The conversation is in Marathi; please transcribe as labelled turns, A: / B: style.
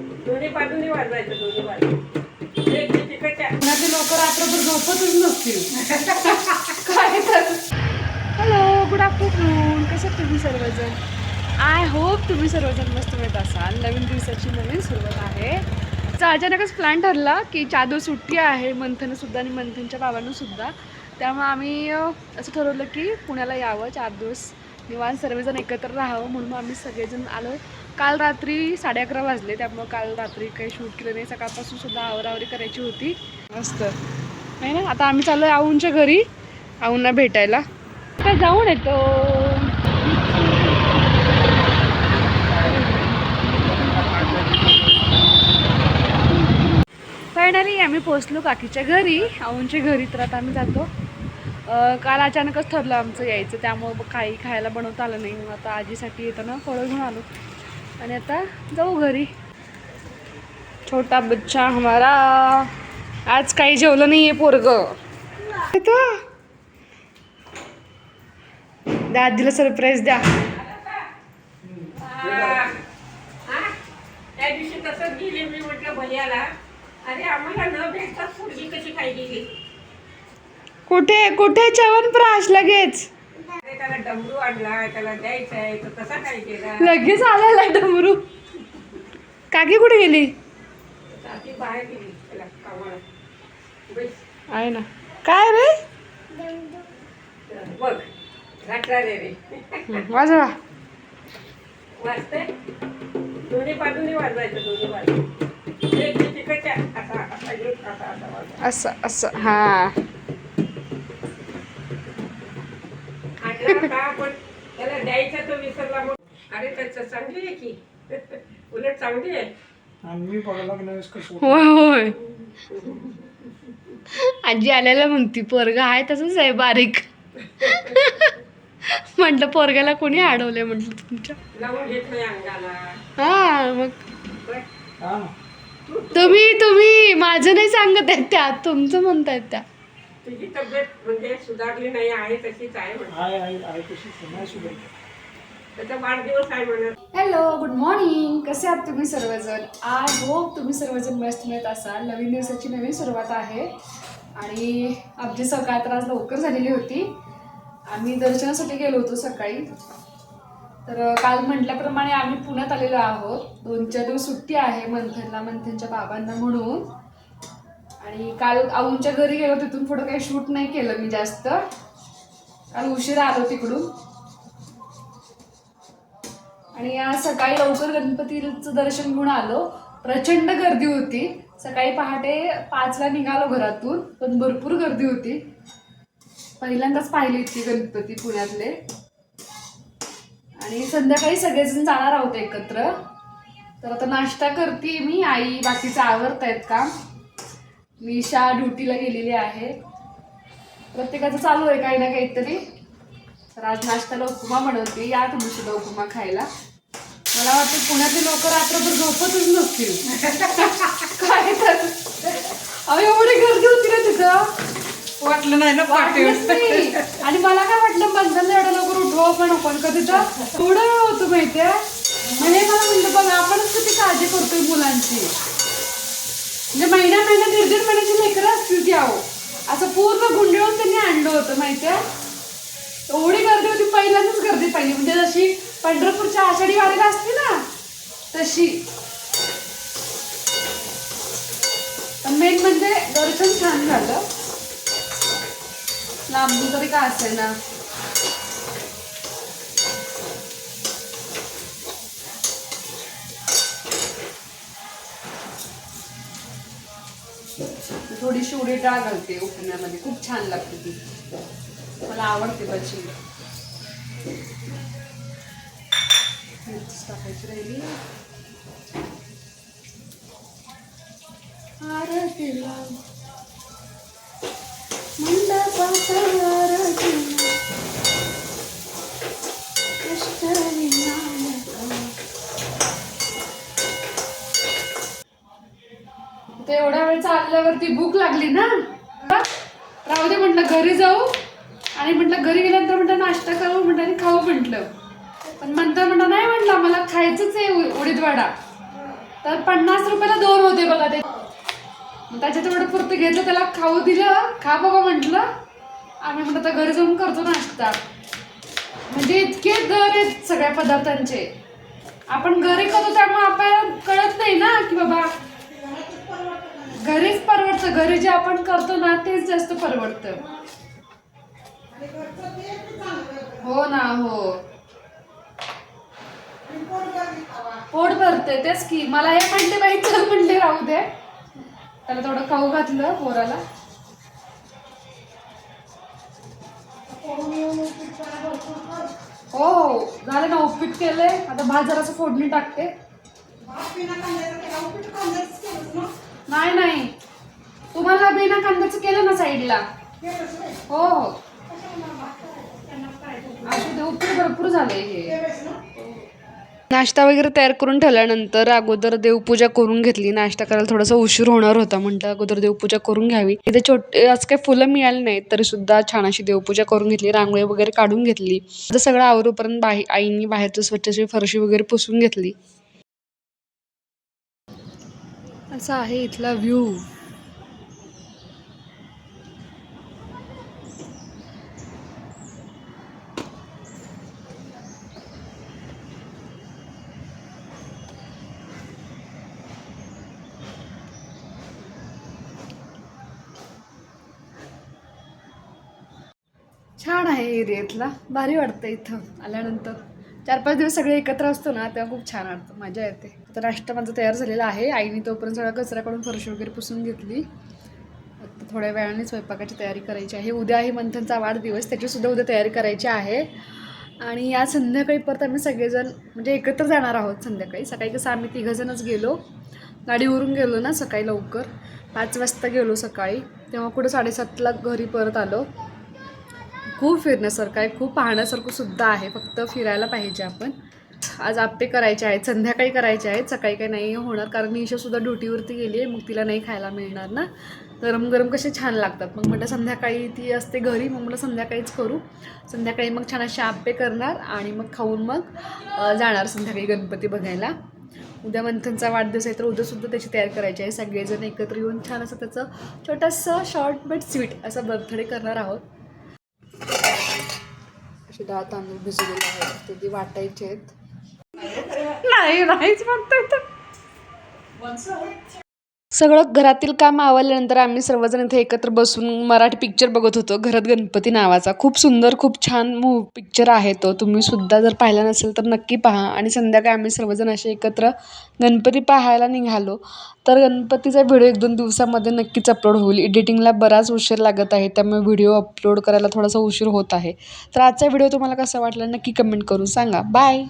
A: दोन्ही बाजूनी वाजवायचं दोन्ही बाजू एक ती तिकडच्या
B: पुण्याचे लोक रात्रभर झोपतच नसतील. काय तर. हॅलो गुड आफ्टरनून कसे तुम्ही सर्वजण? आय होप तुम्ही सर्वजण मस्त मिळत असाल. नवीन दिवसाची नवीन सुरुवात आहे. तर अचानकच प्लॅन ठरला की चार दिवस सुट्टी आहे मंथनसुद्धा आणि मंथनच्या बाबांनासुद्धा त्यामुळे आम्ही असं ठरवलं की पुण्याला यावं चार दिवस. निवांत सर्वजण एकत्र राहावं म्हणून मग आम्ही सगळेजण आलो काल रात्री साडे अकरा वाजले त्यामुळं काल रात्री काही शूट केलं नाही. सकाळपासून सुद्धा आवरावरी करायची होती. मस्त. नाही ना? आता आम्ही चाललो आऊंच्या घरी. आऊंना भेटायला. काय जाऊन येतो. फायनली आम्ही पोचलो काकीच्या घरी. आऊंच्या घरी तर आता आम्ही जातो. काल अचानकच ठरलं आमचं यायचं त्यामुळं काही खायला बनवता आलं नाही. मग आता आजीसाठी येताना फळं घेऊन आलो. आणि आता जाऊ घरी. छोटा बच्चा हमारा. आज काही जेवलं नाही आहे पोरग दादीला सरप्राईज द्या.
A: त्या दिवशी तसंच गेले मी म्हटलं भैयाला. अरे आम्हाला न भेटताच पुढची कशी काय गेली?
B: कुठे कुठे चवन प्राश लगेच?
A: त्याला डमरू आणला त्याला द्यायचा आहे तो कसा काय केला.
B: लगेच आलेला डमरू. काकी कुठे गेली?
A: बाहेर गेली त्याला कामाला. बैस,
B: आहे ना. काय रे?
A: बघ घातला रे रे.
B: वाजवा.
A: वाजते दोन्ही बाजूनी वाजवायचं दोन्ही बाजू एक ती तिकडच्या असा असा एक असा असा वाजवा.
B: असं असं हा
A: आणला का पण त्याला द्यायचा तो विसरला मग. अरे त्याचं चांगली आहे की? उलट चांगली आहे.
C: आम्ही बघायला गेल्यावेळेस कसं
B: होय होय. आजी आल्याला म्हणती पोरगा आहे तसंच आहे बारीक. म्हटलं पोरग्याला कोणी अडवलंय? म्हटलं तुमच्या.
A: लावून घेतलंय अंगाला.
B: हा मग.
C: हा.
B: तुम्ही तुम्ही. माझं नाही सांगत आहेत त्या. तुमचं म्हणतायत त्या.
A: तुझी तब्येत म्हणजे सुधारली नाही आहे तशीच आहे म्हणा
C: आहे आहे आहे तशी नाही सुधारली
A: त्याचा वाढदिवस आहे म्हणत
B: हॅलो गुड मॉर्निंग कसे आहात तुम्ही सर्वजण? आय होप तुम्ही सर्वजण मस्त मिळत असाल. नवीन दिवसाची नवीन सुरुवात आहे. आणि आमची सकाळ तर आज लवकर झालेली होती. आम्ही दर्शनासाठी गेलो होतो सकाळी. तर काल म्हटल्याप्रमाणे आम्ही पुण्यात आलेलो आहोत. दोन चार दिवस सुट्टी आहे मंथनला मंथनच्या बाबांना म्हणून. आणि काल आऊंच्या घरी गेलो तिथून पुढं काही शूट नाही केलं मी जास्त. काल उशिरा आलो तिकडून. आणि आज सकाळी लवकर गणपतीचं दर्शन घेऊन आलो. प्रचंड गर्दी होती. सकाळी पहाटे पाचला निघालो घरातून पण भरपूर गर्दी होती. पहिल्यांदाच पाहिली इतकी गणपती पुण्यातले. आणि संध्याकाळी सगळेजण जाणार आहोत एकत्र. तर आता नाश्ता करते मी आई बाकीचं आवरतायत काम. मी शा ड्युटीला गेलेली आहे. प्रत्येकाचं चालू आहे काही ना काहीतरी. तर आज नाश्त्याला उपमा बनवते. या तुमची उपमा खायला. मला वाटतं पुण्यातले लोक रात्रभर झोपतच नसतील. काय तर. अहो एवढी गर्दी होती ना तिथं.
A: वाटलं नाही ना
B: वाटलंच नाही. आणि मला काय वाटलं बंधनला एवढं लवकर उठवावं पण आपण का तिथं थोडं वेळ होतो माहितीये. म्हणजे मला म्हणलं बघ आपणच किती काळजी करतोय मुलांची. म्हणजे महिन्या महिन्या दीड दीड महिन्याची लेकरं असतील ती आहो असं पूर्ण गुंडळून त्यांनी आणलं होतं माहितीये. एवढी गर्दी होती पहिल्यांदाच गर्दी पाहिली म्हणजे जशी पंढरपूरच्या आषाढी वारीला असते ना? तशी. मेन म्हणजे दर्शन छान झालं. लांबून तरी का असे ना थोडीशी उडी डाळ घालते उपण्यामध्ये खूप छान लागते ती. मला आवडते बची मिरची टाकायची राहिली. आरतीला. आरतीला ते एवढ्या वेळ चालल्यावरती भूक लागली ना? राहू दे म्हटलं घरी जाऊ. आणि म्हटलं घरी गेल्यानंतर म्हटलं नाश्ता करू म्हटलं आणि खाऊ म्हटलं. पण म्हणता म्हणता नाही म्हटलं मला खायचंच आहे उ- उडीद वडा तर पन्नास रुपयाला दोन होते बघा ते. मग त्याच्या तेवढं पुरतं घेतलं त्याला खाऊ दिलं खा बाबा म्हटलं. आम्ही म्हणलं आता घरी जाऊन करतो नाश्ता. म्हणजे इतके दर आहेत सगळ्या पदार्थांचे. आपण घरी करतो त्यामुळे आपल्याला कळत नाही ना की बाबा घरीच परवडतं. घरी जे आपण करतो ना तेच जास्त परवडतं. हो ना हो. पोट भरते तेच की. मला हे म्हणले बाई चल म्हणले राहू दे. त्याला थोडं खाऊ घातलं पोराला. हो हो. झालं ना उपीट केलंय. आता भात जरासं फोडणी टाकते. नाही नाही. तुम्हाला बिना कांद्याचं केलं ना साईडला? हो हो. असू दे उपीट भरपूर झालंय हे. नाश्ता वगैरे तयार करून ठेवल्यानंतर अगोदर देवपूजा करून घेतली. नाश्ता करायला थोडासा उशीर होणार होता म्हटलं अगोदर देवपूजा करून घ्यावी. इथे छोटे आज काही फुलं मिळाली नाहीत तरी सुद्धा छान अशी देवपूजा करून घेतली. रांगोळी वगैरे काढून घेतली. तर सगळं आवरूपर्यंत बाही आईनी बाहेरचं स्वच्छशी फरशी वगैरे पुसून घेतली. असा आहे इथला व्ह्यू छान आहे एरियातला. भारी वाटतं इथं आल्यानंतर. चार पाच दिवस सगळे एकत्र असतो ना तेव्हा खूप छान वाटतं. मजा येते. तर नाश्ता माझा तयार झालेला आहे. आईने तोपर्यंत सगळा कचरा काढून फरशी वगैरे पुसून घेतली. आता थोड्या वेळाने स्वयंपाकाची तयारी करायची आहे. उद्या आहे मंथनचा वाढदिवस त्याचीसुद्धा उद्या तयारी करायची आहे. आणि आज संध्याकाळी परत आम्ही सगळेजण म्हणजे एकत्र जाणार आहोत संध्याकाळी. सकाळी कसं आम्ही तिघंजणच गेलो. गाडीवरून गेलो ना सकाळी लवकर. पाच वाजता गेलो सकाळी. तेव्हा कुठं साडेसातला घरी परत आलो. खूप फिरण्यासारखं आहे खूप पाहण्यासारखं सुद्धा आहे. फक्त फिरायला पाहिजे आपण. आज आप्पे करायचे आहेत संध्याकाळी करायचे आहेत सकाळी काही नाही होणार कारण निशासुद्धा ड्युटीवरती गेली आहे मग तिला नाही खायला मिळणार ना. गरम गरम कसे छान लागतात. मग म्हटलं संध्याकाळी ती असते घरी मग म्हटलं संध्याकाळीच करू. संध्याकाळी मग छान असे आप्पे करणार आणि मग खाऊन मग जाणार संध्याकाळी गणपती बघायला. उद्या मंथनचा वाढदिवस आहे तर उद्यासुद्धा त्याची तयारी करायची आहे. सगळेजण एकत्र येऊन छान असं त्याचं छोटंसं शॉर्ट बट स्वीट असं बर्थडे करणार आहोत. असे डाळ तांदूळ भिजवलेले आहेत. ते ती वाटायचे आहेत नाही नाहीच म्हणतोय सगळं घरातील काम आवरल्यानंतर आम्ही सर्वजण इथे एकत्र बसून मराठी पिक्चर बघत होतो. घरात गणपती नावाचा. खूप सुंदर खूप छान मूव पिक्चर आहे तो. तुम्ही सुद्धा जर पाहिला नसेल तर नक्की पहा. आणि संध्याकाळी आम्ही सर्वजण असे एकत्र गणपती पाहायला निघालो. तर गणपतीचा व्हिडिओ एक दोन दिवसामध्ये नक्कीच अपलोड होईल. एडिटिंगला बराच उशीर लागत आहे. त्यामुळे व्हिडिओ अपलोड करायला थोडासा उशीर होत आहे. तर आजचा व्हिडिओ तुम्हाला कसा वाटला नक्की कमेंट करून सांगा. बाय